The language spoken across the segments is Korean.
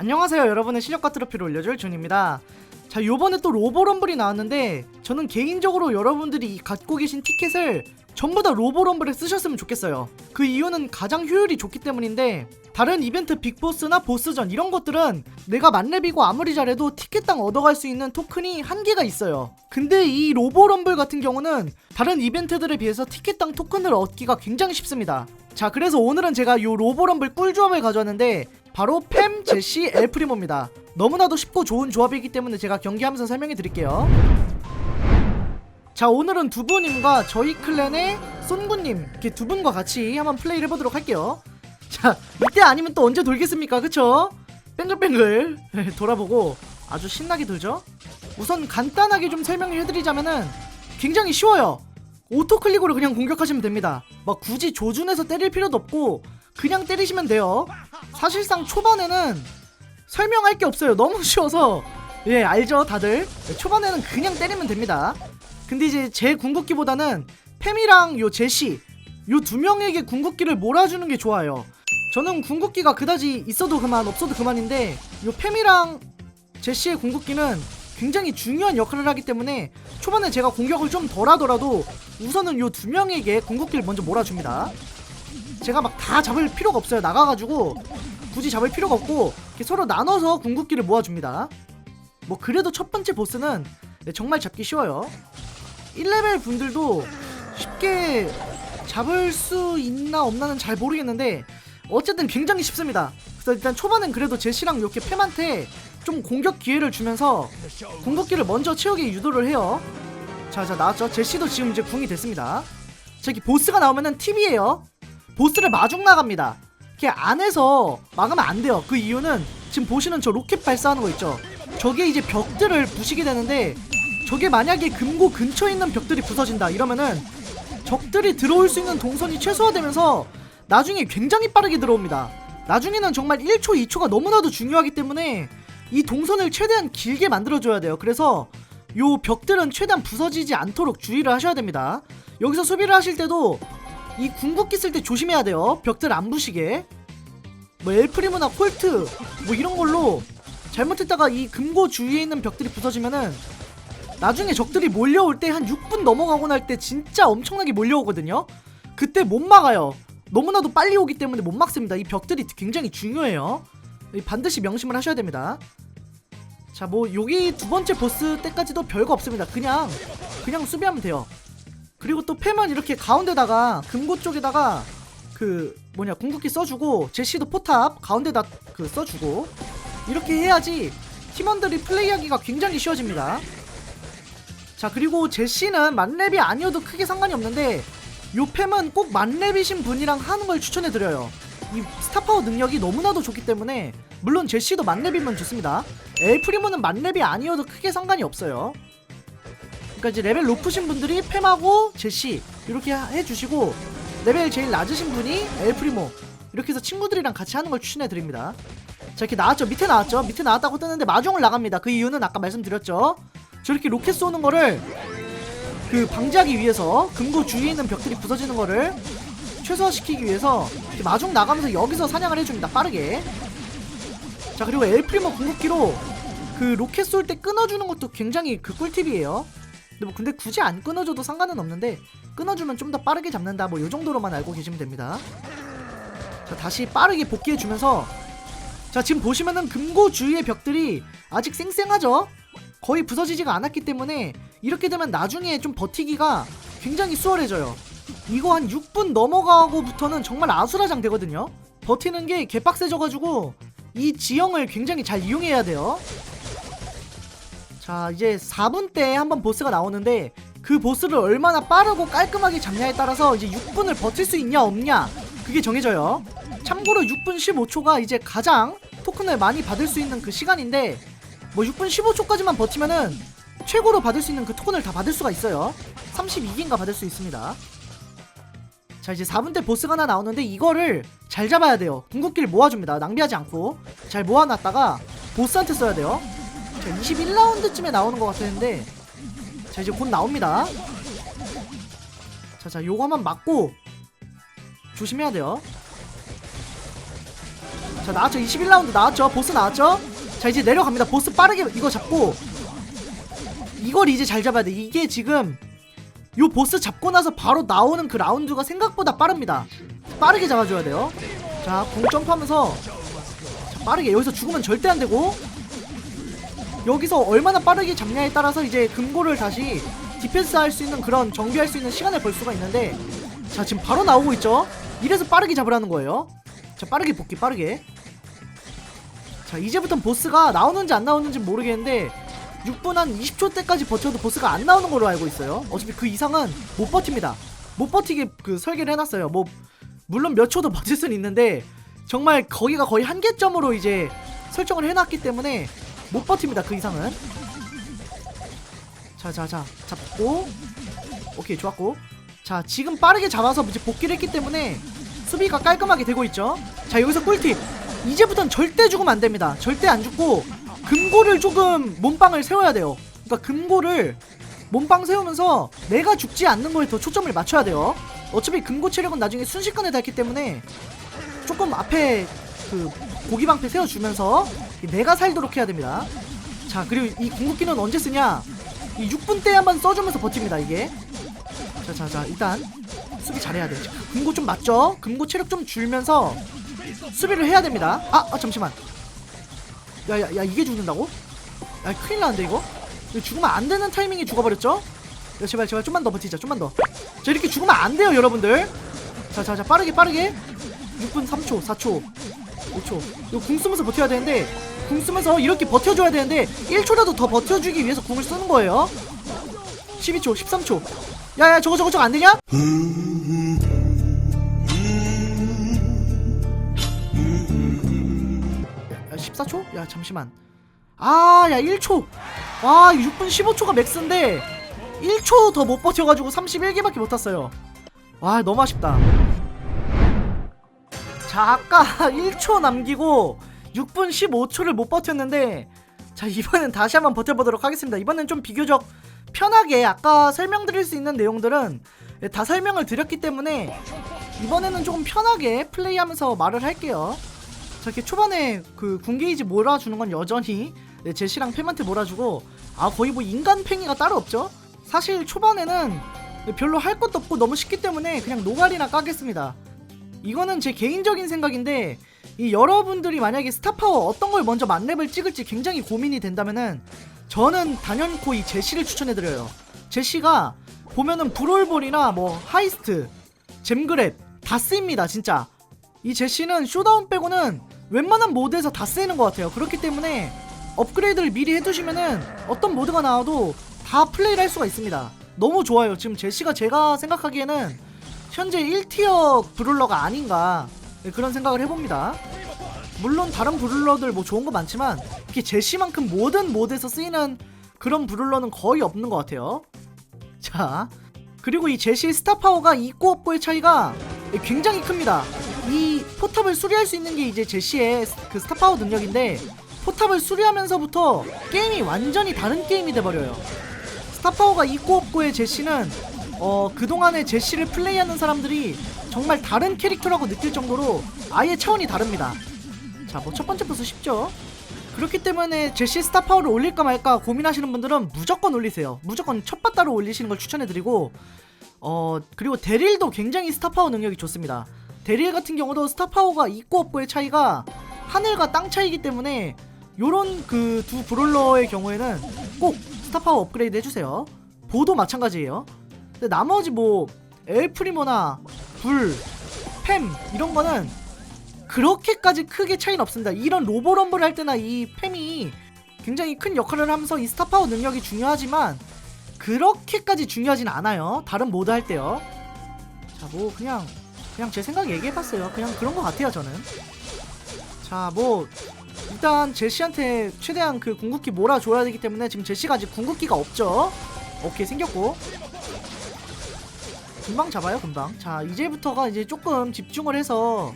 안녕하세요. 여러분의 실력과 트로피를 올려줄 준입니다. 자 요번에 또 로보럼블이 나왔는데 저는 개인적으로 여러분들이 갖고 계신 티켓을 전부 다 로보럼블에 쓰셨으면 좋겠어요. 그 이유는 가장 효율이 좋기 때문인데 다른 이벤트 빅보스나 보스전 이런 것들은 내가 만렙이고 아무리 잘해도 티켓당 얻어갈 수 있는 토큰이 한계가 있어요. 근데 이 로보럼블 같은 경우는 다른 이벤트들에 비해서 티켓당 토큰을 얻기가 굉장히 쉽습니다. 자 그래서 오늘은 제가 요 로보럼블 꿀조합을 가져왔는데 바로 팸, 제시, 엘프리모입니다. 너무나도 쉽고 좋은 조합이기 때문에 제가 경기하면서 설명해 드릴게요. 자 오늘은 두부님과 저희 클랜의 쏜구님 이렇게 두 분과 같이 한번 플레이를 해보도록 할게요. 자 이때 아니면 또 언제 돌겠습니까, 그쵸? 뱅글뱅글 돌아보고 아주 신나게 돌죠. 우선 간단하게 좀 설명을 해드리자면은 굉장히 쉬워요. 오토클릭으로 그냥 공격하시면 됩니다. 막 굳이 조준해서 때릴 필요도 없고 그냥 때리시면 돼요. 사실상 초반에는 설명할 게 없어요. 너무 쉬워서 예 알죠 다들 네, 초반에는 그냥 때리면 됩니다. 근데 이제 제 궁극기보다는 팸이랑 요 제시 요 두 명에게 궁극기를 몰아주는 게 좋아요. 저는 궁극기가 그다지 있어도 그만 없어도 그만인데 요 팸이랑 제시의 궁극기는 굉장히 중요한 역할을 하기 때문에 초반에 제가 공격을 좀 덜 하더라도 우선은 요 두 명에게 궁극기를 먼저 몰아줍니다. 제가 막 다 잡을 필요가 없어요. 나가가지고 굳이 잡을 필요가 없고 서로 나눠서 궁극기를 모아줍니다. 뭐 그래도 첫 번째 보스는 네, 정말 잡기 쉬워요. 1레벨 분들도 쉽게 잡을 수 있나 없나는 잘 모르겠는데 어쨌든 굉장히 쉽습니다. 그래서 일단 초반엔 그래도 제시랑 이렇게 팸한테 좀 공격 기회를 주면서 궁극기를 먼저 채우게 유도를 해요. 자, 자 나왔죠. 제시도 지금 이제 궁이 됐습니다. 저기 보스가 나오면은 팁이에요. 보스를 마중 나갑니다. 이렇게 안에서 막으면 안 돼요. 그 이유는 지금 보시는 저 로켓 발사하는 거 있죠. 저게 이제 벽들을 부시게 되는데 저게 만약에 금고 근처에 있는 벽들이 부서진다 이러면은 적들이 들어올 수 있는 동선이 최소화되면서 나중에 굉장히 빠르게 들어옵니다. 나중에는 정말 1초, 2초가 너무나도 중요하기 때문에 이 동선을 최대한 길게 만들어줘야 돼요. 그래서 요 벽들은 최대한 부서지지 않도록 주의를 하셔야 됩니다. 여기서 수비를 하실 때도 이 궁극기 쓸 때 조심해야 돼요. 벽들 안 부시게. 뭐 엘프리무나 콜트 뭐 이런 걸로 잘못했다가 이 금고 주위에 있는 벽들이 부서지면은 나중에 적들이 몰려올 때 한 6분 넘어가고 날 때 진짜 엄청나게 몰려오거든요. 그때 못 막아요. 너무나도 빨리 오기 때문에 못 막습니다. 이 벽들이 굉장히 중요해요. 이 반드시 명심을 하셔야 됩니다. 자, 뭐 여기 두 번째 보스 때까지도 별거 없습니다. 그냥 그냥 수비하면 돼요. 그리고 또 팸은 이렇게 가운데다가 금고 쪽에다가 그 뭐냐 궁극기 써주고 제시도 포탑 가운데다 그 써주고 이렇게 해야지 팀원들이 플레이하기가 굉장히 쉬워집니다. 자 그리고 제시는 만렙이 아니어도 크게 상관이 없는데 요 팸은 꼭 만렙이신 분이랑 하는 걸 추천해드려요. 이 스타파워 능력이 너무나도 좋기 때문에 물론 제시도 만렙이면 좋습니다. 엘프리모는 만렙이 아니어도 크게 상관이 없어요. 그러니까 이제 레벨 높으신 분들이 팸하고 제시 이렇게 해주시고 레벨 제일 낮으신 분이 엘프리모 이렇게 해서 친구들이랑 같이 하는 걸 추천해 드립니다. 자 이렇게 나왔죠 밑에 나왔죠 밑에 나왔다고 뜨는데 마중을 나갑니다. 그 이유는 아까 말씀드렸죠. 저렇게 로켓 쏘는 거를 그 방지하기 위해서 금고 주위에 있는 벽들이 부서지는 거를 최소화시키기 위해서 마중 나가면서 여기서 사냥을 해줍니다. 빠르게. 자 그리고 엘프리모 궁극기로 그 로켓 쏠 때 끊어주는 것도 굉장히 그 꿀팁이에요. 근데 뭐 근데 굳이 안 끊어줘도 상관은 없는데 끊어주면 좀 더 빠르게 잡는다 뭐 요 정도로만 알고 계시면 됩니다. 자 다시 빠르게 복귀해주면서 자 지금 보시면은 금고 주위의 벽들이 아직 쌩쌩하죠? 거의 부서지지가 않았기 때문에 이렇게 되면 나중에 좀 버티기가 굉장히 수월해져요. 이거 한 6분 넘어가고부터는 정말 아수라장 되거든요. 버티는 게 개빡세져가지고 이 지형을 굉장히 잘 이용해야 돼요. 자 이제 4분 때 한번 보스가 나오는데 그 보스를 얼마나 빠르고 깔끔하게 잡냐에 따라서 이제 6분을 버틸 수 있냐 없냐 그게 정해져요. 참고로 6분 15초가 이제 가장 토큰을 많이 받을 수 있는 그 시간인데 뭐 6분 15초까지만 버티면은 최고로 받을 수 있는 그 토큰을 다 받을 수가 있어요. 32개인가 받을 수 있습니다. 자 이제 4분 때 보스가 하나 나오는데 이거를 잘 잡아야 돼요. 궁극기를 모아줍니다. 낭비하지 않고 잘 모아놨다가 보스한테 써야 돼요. 자 21라운드쯤에 나오는 것 같았는데 자 이제 곧 나옵니다. 자자 요거 한번 맞고 조심해야 돼요. 자 나왔죠? 21라운드 나왔죠? 보스 나왔죠? 자 이제 내려갑니다. 보스 빠르게 이거 잡고 이걸 이제 잘 잡아야 돼. 이게 지금 요 보스 잡고 나서 바로 나오는 그 라운드가 생각보다 빠릅니다. 빠르게 잡아줘야 돼요. 자공 점프하면서 자, 빠르게. 여기서 죽으면 절대 안 되고 여기서 얼마나 빠르게 잡냐에 따라서 이제 금고를 다시 디펜스 할 수 있는 그런 정비할 수 있는 시간을 벌 수가 있는데 자 지금 바로 나오고 있죠? 이래서 빠르게 잡으라는 거예요. 자 빠르게 복귀 빠르게. 자 이제부터 보스가 나오는지 안 나오는지 모르겠는데 6분 한 20초 때까지 버텨도 보스가 안 나오는 걸로 알고 있어요. 어차피 그 이상은 못 버팁니다. 못 버티게 그 설계를 해놨어요. 뭐 물론 몇 초도 버틸 수는 있는데 정말 거기가 거의 한계점으로 이제 설정을 해놨기 때문에 못 버팁니다 그 이상은. 자자자 잡고. 오케이 좋았고. 자 지금 빠르게 잡아서 이제 복귀를 했기 때문에 수비가 깔끔하게 되고 있죠. 자 여기서 꿀팁. 이제부턴 절대 죽으면 안 됩니다. 절대 안 죽고 금고를 조금 몸빵을 세워야 돼요. 그러니까 금고를 몸빵 세우면서 내가 죽지 않는 거에 더 초점을 맞춰야 돼요. 어차피 금고 체력은 나중에 순식간에 닳기 때문에 조금 앞에 그 고기방패 세워주면서 내가 살도록 해야 됩니다. 자 그리고 이 궁극기는 언제 쓰냐? 이 6분 때 한번 써주면서 버팁니다 이게. 자자자 일단 수비 잘해야 돼. 금고 좀 맞죠? 금고 체력 좀 줄면서 수비를 해야 됩니다. 아, 아 잠시만. 야야 야 이게 죽는다고? 야 큰일 나는데 이거? 이거 죽으면 안 되는 타이밍에 죽어버렸죠? 야 제발 제발 좀만 더 버티자 좀만 더자 이렇게 죽으면 안 돼요 여러분들. 자자자 빠르게 빠르게. 6분 3초 4초 5초 이거 궁 쓰면서 버텨야 되는데 궁 쓰면서 이렇게 버텨줘야 되는데 1초라도 더 버텨주기 위해서 궁을 쓰는 거예요. 12초 13초. 야야 저거 저거 저거 안 되냐? 야 14초? 야 잠시만. 아야 1초. 와 6분 15초가 맥스인데 1초 더 못 버텨가지고 31개밖에 못 탔어요. 와 너무 아쉽다 자 아까 1초 남기고 6분 15초를 못 버텼는데 자 이번엔 다시 한번 버텨보도록 하겠습니다. 이번엔 좀 비교적 편하게 아까 설명드릴 수 있는 내용들은 다 설명을 드렸기 때문에 이번에는 조금 편하게 플레이하면서 말을 할게요. 자 이렇게 초반에 그 군게이지 몰아주는 건 여전히 네, 제시랑 팸한테 몰아주고 아 거의 뭐 인간 팽이가 따로 없죠? 사실 초반에는 별로 할 것도 없고 너무 쉽기 때문에 그냥 노가리나 까겠습니다 이거는 제 개인적인 생각인데 이 여러분들이 만약에 스타파워 어떤 걸 먼저 만렙을 찍을지 굉장히 고민이 된다면은 저는 단연코 이 제시를 추천해드려요. 제시가 보면은 브롤볼이나 뭐 하이스트 잼그랩 다 쓰입니다 진짜. 이 제시는 쇼다운 빼고는 웬만한 모드에서 다 쓰이는 것 같아요. 그렇기 때문에 업그레이드를 미리 해두시면은 어떤 모드가 나와도 다 플레이를 할 수가 있습니다. 너무 좋아요. 지금 제시가 제가 생각하기에는 현재 1티어 브룰러가 아닌가 네, 그런 생각을 해봅니다. 물론 다른 브룰러들 뭐 좋은 거 많지만 이렇게 제시만큼 모든 모드에서 쓰이는 그런 브룰러는 거의 없는 것 같아요. 자 그리고 이 제시의 스타 파워가 있고 없고의 차이가 굉장히 큽니다. 이 포탑을 수리할 수 있는 게 이제 제시의 그 스타 파워 능력인데 포탑을 수리하면서부터 게임이 완전히 다른 게임이 돼버려요. 스타 파워가 있고 없고의 제시는 어 그동안의 제시를 플레이하는 사람들이 정말 다른 캐릭터라고 느낄 정도로 아예 차원이 다릅니다. 자 뭐 첫 번째 보스 쉽죠? 그렇기 때문에 제시 스타 파워를 올릴까 말까 고민하시는 분들은 무조건 올리세요. 무조건 첫 바따로 올리시는 걸 추천해드리고 어 그리고 데릴도 굉장히 스타 파워 능력이 좋습니다. 데릴 같은 경우도 스타 파워가 있고 없고의 차이가 하늘과 땅 차이기 때문에 요런 그 두 브롤러의 경우에는 꼭 스타 파워 업그레이드 해주세요. 보도 마찬가지예요 근데 나머지 뭐 엘프리모나 불, 팸 이런 거는 그렇게까지 크게 차이는 없습니다. 이런 로보럼블 할 때나 이 팸이 굉장히 큰 역할을 하면서 이 스타파워 능력이 중요하지만 그렇게까지 중요하진 않아요. 다른 모드 할 때요. 자, 뭐 그냥 그냥 제 생각 얘기해봤어요. 그냥 그런 것 같아요, 저는. 자, 뭐 일단 제시한테 최대한 그 궁극기 몰아줘야 되기 때문에 지금 제시가 아직 궁극기가 없죠. 오케이 생겼고 금방 잡아요 금방. 자 이제부터가 이제 조금 집중을 해서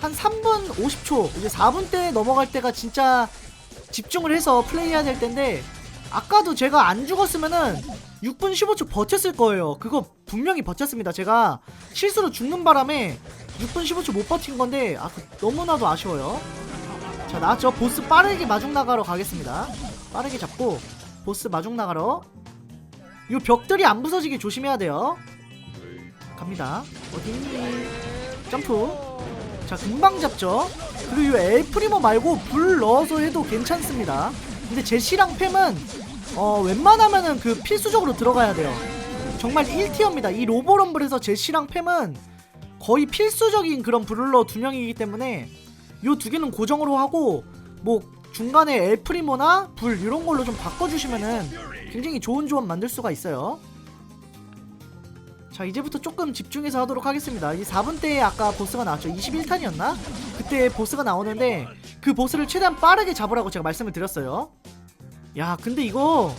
한 3분 50초 이제 4분 때 넘어갈 때가 진짜 집중을 해서 플레이해야 될 텐데 아까도 제가 안 죽었으면은 6분 15초 버텼을 거예요. 그거 분명히 버텼습니다 제가. 실수로 죽는 바람에 6분 15초 못 버틴 건데 아 그- 너무나도 아쉬워요. 자 나왔죠? 보스 빠르게 마중 나가러 가겠습니다. 빠르게 잡고 보스 마중 나가러. 이 벽들이 안 부서지게 조심해야 돼요 갑니다. 어디? 있니 점프. 자 금방 잡죠? 그리고 이 엘프리모 말고 불 넣어서 해도 괜찮습니다. 근데 제시랑 팸은 어 웬만하면은 그 필수적으로 들어가야 돼요. 정말 1티어입니다. 이 로보럼블에서 제시랑 팸은 거의 필수적인 그런 브룰러 두 명이기 때문에 요두 개는 고정으로 하고 뭐 중간에 엘프리모나 불 이런 걸로 좀 바꿔주시면은 굉장히 좋은 조합 만들 수가 있어요. 자 이제부터 조금 집중해서 하도록 하겠습니다. 이 4분 때에 아까 보스가 나왔죠. 21탄이었나? 그때 보스가 나오는데 그 보스를 최대한 빠르게 잡으라고 제가 말씀을 드렸어요. 야 근데 이거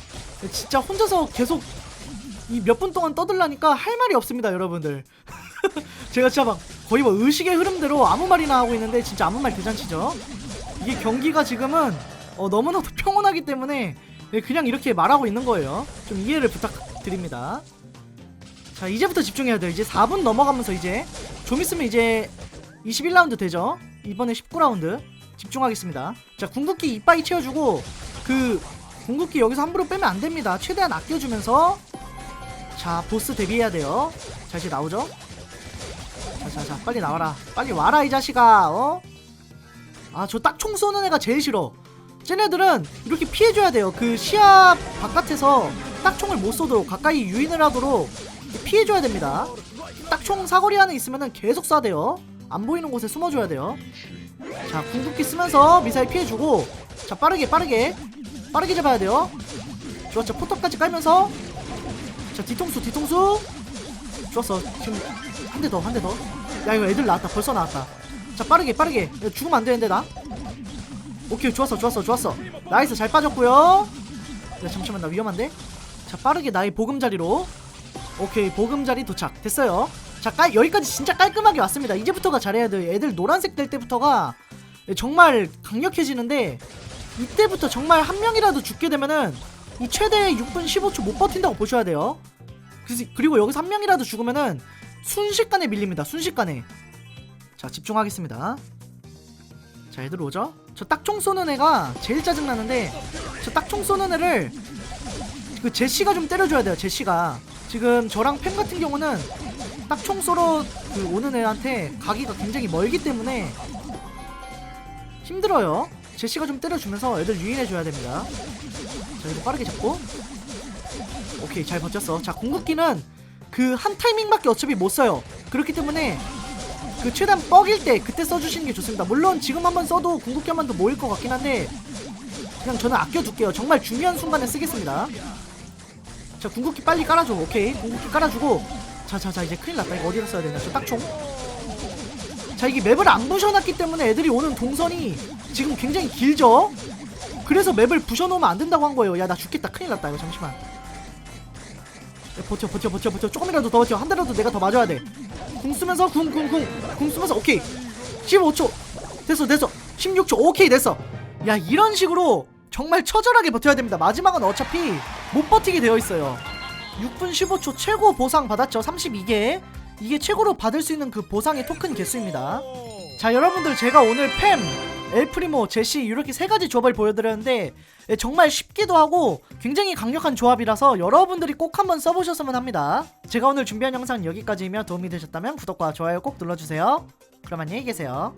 진짜 혼자서 계속 이 몇 분 동안 떠들라니까 할 말이 없습니다 여러분들. 제가 진짜 막 거의 뭐 의식의 흐름대로 아무 말이나 하고 있는데 진짜 아무 말 대잔치죠. 이게 경기가 지금은 어, 너무나도 평온하기 때문에 예, 그냥 이렇게 말하고 있는 거예요. 좀 이해를 부탁드립니다. 자 이제부터 집중해야 돼요. 이제 4분 넘어가면서 이제 좀 있으면 이제 21라운드 되죠. 이번에 19라운드 집중하겠습니다. 자 궁극기 이빠이 채워주고 그 궁극기 여기서 함부로 빼면 안 됩니다. 최대한 아껴주면서 자 보스 대비해야 돼요. 자 이제 나오죠. 자자자 빨리 나와라 빨리 와라 이 자식아 어? 아 저 딱 총 쏘는 애가 제일 싫어 쟤네들은 이렇게 피해줘야 돼요 그 시야 바깥에서 딱 총을 못 쏘도록 가까이 유인을 하도록 피해줘야 됩니다. 딱 총 사거리 안에 있으면은 계속 쏴야 돼요. 안 보이는 곳에 숨어줘야 돼요. 자 궁극기 쓰면서 미사일 피해주고 자 빠르게 빠르게 빠르게 잡아야 돼요. 좋았죠. 포탑까지 깔면서. 자 뒤통수 뒤통수. 좋았어. 지금 한 대 더 한 대더 야 이거 애들 나왔다. 벌써 나왔다. 자 빠르게 빠르게. 야, 죽으면 안 되는데 나. 오케이 좋았어 좋았어 좋았어. 나이스. 잘 빠졌고요. 야 잠시만. 나 위험한데? 자 빠르게 나의 보금자리로 오케이 보금자리 도착 됐어요 자 깔, 여기까지 진짜 깔끔하게 왔습니다 이제부터가 잘해야 돼 애들 노란색 될 때부터가 정말 강력해지는데 이때부터 정말 한 명이라도 죽게 되면은 이 최대 6분 15초 못 버틴다고 보셔야 돼요 그래서 그리고 여기서 한 명이라도 죽으면은 순식간에 밀립니다. 순식간에. 자 집중하겠습니다. 자 애들 오죠? 저 딱총 쏘는 애가 제일 짜증 나는데 저 딱총 쏘는 애를 그 제시가 좀 때려줘야 돼요. 제시가 지금 저랑 팬 같은 경우는 딱 총 쏘러 그 오는 애한테 가기가 굉장히 멀기 때문에 힘들어요. 제시가 좀 때려주면서 애들 유인해줘야 됩니다. 자 이거 빠르게 잡고. 오케이 잘 버텼어. 자 궁극기는 그 한 타이밍밖에 어차피 못 써요. 그렇기 때문에 그 최대한 뻑일 때 그때 써주시는 게 좋습니다. 물론 지금 한번 써도 궁극기 한번더 모일 것 같긴 한데 그냥 저는 아껴둘게요. 정말 중요한 순간에 쓰겠습니다 자 궁극기 빨리 깔아줘. 오케이. 궁극기 깔아주고. 자자자 이제 큰일 났다. 이거 어디다 써야 되냐 저 딱총. 자 이게 맵을 안 부셔놨기 때문에 애들이 오는 동선이 지금 굉장히 길죠? 그래서 맵을 부셔놓으면 안 된다고 한 거예요. 야 나 죽겠다. 큰일 났다 이거. 잠시만. 야, 버텨 버텨 버텨 버텨. 조금이라도 더 버텨. 한 대라도 내가 더 맞아야 돼궁 쓰면서 궁 궁 궁. 궁 쓰면서 오케이. 15초. 됐어 됐어. 16초. 오케이 됐어. 야 이런 식으로 정말 처절하게 버텨야 됩니다 마지막은 어차피 못 버티게 되어 있어요 6분 15초 최고 보상 받았죠 32개 이게 최고로 받을 수 있는 그 보상의 토큰 개수입니다 자 여러분들 제가 오늘 팸 엘프리모, 제시 이렇게 세 가지 조합을 보여드렸는데 예, 정말 쉽기도 하고 굉장히 강력한 조합이라서 여러분들이 꼭 한번 써보셨으면 합니다. 제가 오늘 준비한 영상 여기까지이며 도움이 되셨다면 구독과 좋아요 꼭 눌러주세요. 그럼 안녕히 계세요.